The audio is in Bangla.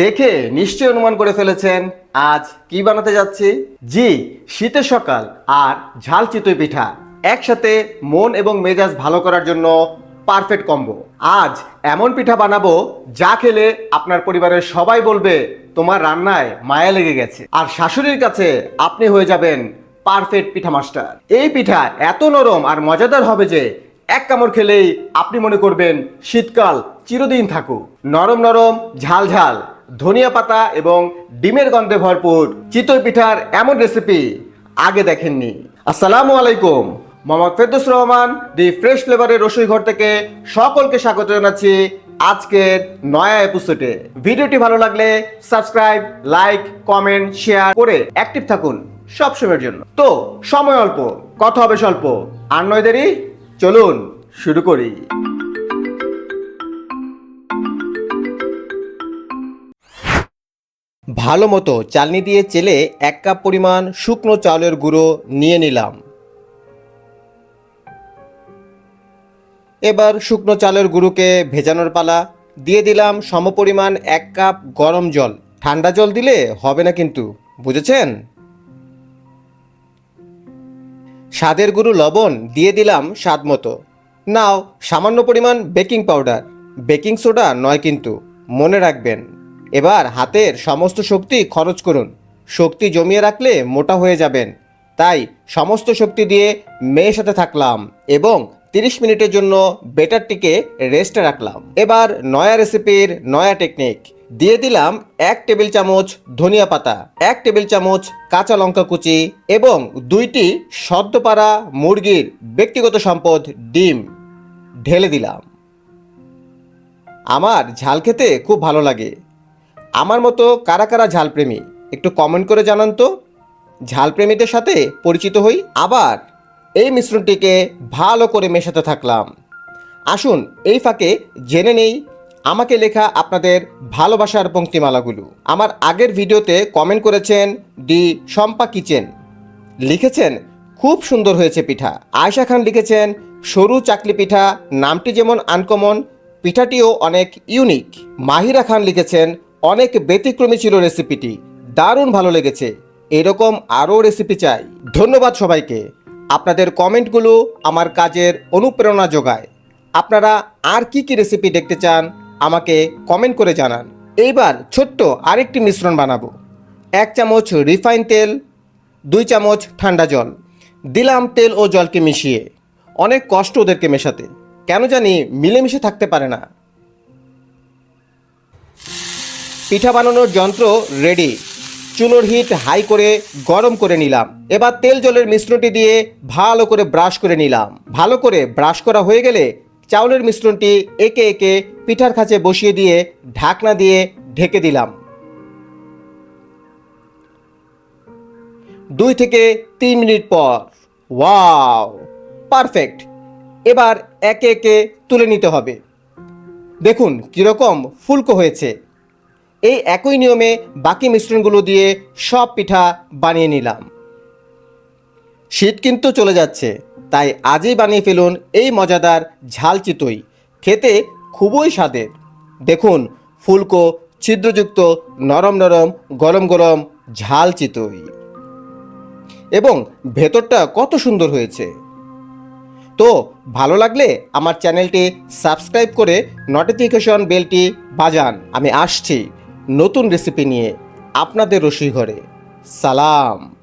দেখে নিশ্চয়ই অনুমান করে ফেলেছেন। আজ কি বানাতে যাচ্ছি? জি, শীতের সকাল আর ঝাল চিতই পিঠা। একসাথে মন এবং মেজাজ ভালো করার জন্য পারফেক্ট কম্বো। আজ এমন পিঠা বানাবো যা খেলে আপনার পরিবারের সবাই বলবে, তোমার রান্নায় মায়া লেগে গেছে। আর শাশুড়ির কাছে আপনি হয়ে যাবেন পারফেক্ট পিঠা মাস্টার। এই পিঠা এত নরম আর মজাদার হবে যে এক কামড় খেলেই আপনি মনে করবেন শীতকাল চিরদিন থাকুক। নরম নরম, ঝাল ঝাল। ধনিয়া পাতা এবং ডিমের গন্ধে ভরপুর চিতই পিঠার এমন রেসিপি আগে দেখেননি। আসসালামু আলাইকুম। মোহাম্মদ ফেরদৌস রহমান, দি ফ্রেশ ফ্লেভারের রসুই ঘর থেকে সকলকে স্বাগত জানাচ্ছি আজকের নয়া এপিসোডে ভিডিওটি ভালো লাগলে সাবস্ক্রাইব লাইক কমেন্ট শেয়ার করে অ্যাক্টিভ থাকুন সব সময়ের জন্য। তো, সময় অল্প, কথা হবে স্বল্প, আর নয় দেরি, চলুন শুরু করি। ভালো মতো চালনি দিয়ে চেলে এক কাপ পরিমাণ শুকনো চাউলের গুঁড়ো নিয়ে নিলাম। এবার শুকনো চালের গুঁড়োকে ভেজানোর পালা। দিয়ে দিলাম সমপরিমাণ এক কাপ গরম জল। ঠান্ডা জল দিলে হবে না কিন্তু, বুঝেছেন? স্বাদের গুঁড়ো লবণ দিয়ে দিলাম স্বাদ মতো। নাও, সামান্য পরিমাণ বেকিং পাউডার। বেকিং সোডা নয় কিন্তু, মনে রাখবেন। এবার হাতের সমস্ত শক্তি খরচ করুন। শক্তি জমিয়ে রাখলে মোটা হয়ে যাবেন। তাই সমস্ত শক্তি দিয়ে মেয়ের সাথে থাকলাম এবং তিরিশ মিনিটের জন্য বেটারটিকে রেস্টে রাখলাম। এবার নয়া রেসিপির নয়া টেকনিক। দিয়ে দিলাম এক টেবিল চামচ ধনিয়া পাতা, এক টেবিল চামচ কাঁচা লঙ্কা কুচি এবং দুইটি সদ্য পাড়া মুরগির ব্যক্তিগত সম্পদ ডিম। ঢেলে দিলাম। আমার ঝাল খেতে খুব ভালো লাগে। আমার মতো কারা কারা ঝালপ্রেমী, একটু কমেন্ট করে জানান তো। ঝালপ্রেমীদের সাথে পরিচিত হই, আবার এই মিশ্রণটিকে ভালো করে মেশাতে থাকলাম। আসুন এই ফাঁকে জেনে নেই, আমাকে লেখা আপনাদের ভালোবাসার পঙ্ক্তিমালাগুলো। আমার আগের ভিডিওতে কমেন্ট করেছেন দি শম্পা কিচেন। লিখেছেন, খুব সুন্দর হয়েছে পিঠা। আয়শা খান লিখেছেন, সরু চাকলি পিঠা, নামটি যেমন আনকমন পিঠাটিও অনেক ইউনিক মাহিরা খান লিখেছেন অনেক ব্যতিক্রমী ছিল রেসিপিটি। দারুণ ভালো লেগেছে। এরকম আরও রেসিপি চাই। ধন্যবাদ সবাইকে। আপনাদের কমেন্টগুলো আমার কাজের অনুপ্রেরণা যোগায়। আপনারা আর কি কি রেসিপি দেখতে চান, আমাকে কমেন্ট করে জানান। এইবার ছোট্ট আরেকটি মিশ্রণ বানাবো। এক চামচ রিফাইন তেল, দুই চামচ ঠান্ডা জল। দিলাম তেল ও জলকে মিশিয়ে। অনেক কষ্ট ওদেরকে মেশাতে। কেন জানি মিলেমিশে থাকতে পারে না। পিঠা বানানোর যন্ত্র রেডি চুলোর হিট হাই করে গরম করে নিলাম। এবার তেল জলের মিশ্রণটি দিয়ে ভালো করে ব্রাশ করে নিলাম। ভালো করে ব্রাশ করা হয়ে গেলে চাউলের মিশ্রণটি একে একে পিঠার কাছে বসিয়ে দিয়ে ঢাকনা দিয়ে ঢেকে দিলাম। দুই থেকে তিন মিনিট পর ওয়াও পারফেক্ট এবার একে একে তুলে নিতে হবে। দেখুন কীরকম ফুলকো হয়েছে। এই একই নিয়মে বাকি মিশ্রণগুলো দিয়ে সব পিঠা বানিয়ে নিলাম। শীত কিন্তু চলে যাচ্ছে, তাই আজই বানিয়ে ফেলুন এই মজাদার ঝাল চিতই। খেতে খুবই স্বাদের। দেখুন, ফুলকো, ছিদ্রযুক্ত, নরম নরম, গরম গরম ঝাল চিতই। এবং ভেতরটা কত সুন্দর হয়েছে। তো ভালো লাগলে আমার চ্যানেলটি সাবস্ক্রাইব করে নোটিফিকেশন বেলটি বাজান। আমি আসছি। নতুন রেসিপি নিয়ে আপনাদের রসুই ঘরে সালাম।